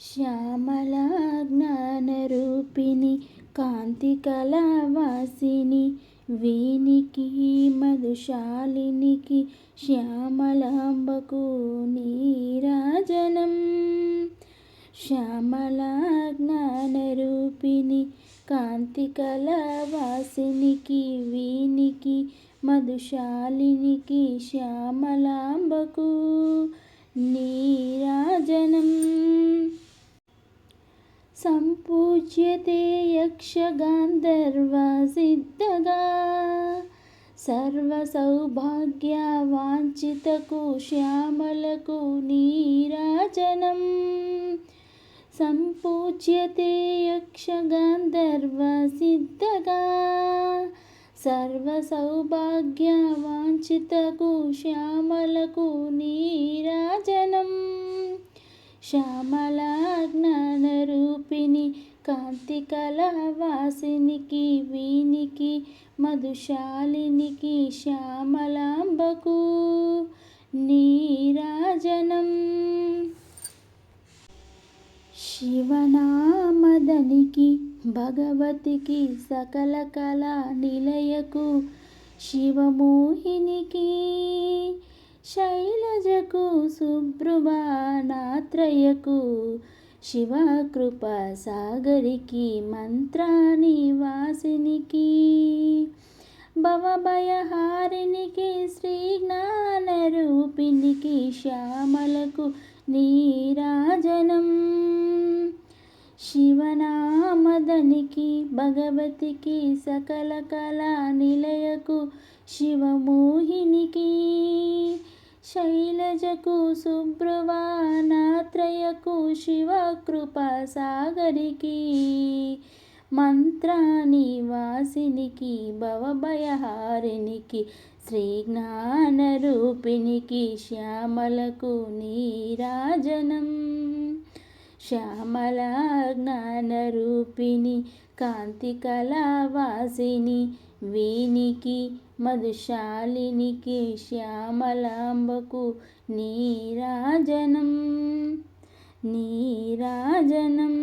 శ్యామలా జ్ఞానరూపిణి కాంతి కళావాసిని వీనికి మధుశాలినికి శ్యామలాంబకు నీరాజనం. శ్యామలా జ్ఞానరూపిణి కాంతి కళావాసినికి వీనికి మధుశాలినికి శ్యామలాంబకు నీరా సంపూజ్యతే యక్షగాంధర్వసిద్ధగా సర్వసౌభాగ్యవాంఛితకు శ్యామలకు నీరాజనం. సంపూజ్యతే యక్షగాంధర్వసిద్ధగా సర్వసౌభాగ్యవాంఛితకు శ్యామలకు నీరాజనం. శ్యామలా జ్ఞానరూపిణి కాంతి వాసినికి వీనికి మధుశాలినికి శ్యామలాంబకు నీరాజనం. శివనామదనికి భగవతికి సకల కళా నిలయకు శివమోహినికి శైలజకు సుభ్రువానాత్రయకు శివకృప సాగరికి మంత్రానివాసినికి భవభయహారినికి శ్రీ జ్ఞాన రూపినికి శ్యామలకు నీరాజనం. శివనామదనికి భగవతికి సకల కళా నిలయకు శివమోహినికి శైలజకు సుబ్రవానాత్రయకు శివకృప సాగరికి మంత్రానివాసినికి భవభయహారినికి శ్రీ జ్ఞానరూపిణికి శ్యామలకు నీరాజనం. శ్యామల జ్ఞానరూపిణి కాంతి కళావాసిని వీనికి మధుశాలినికి శ్యామలాంబకు నీరాజనం నీరాజనం.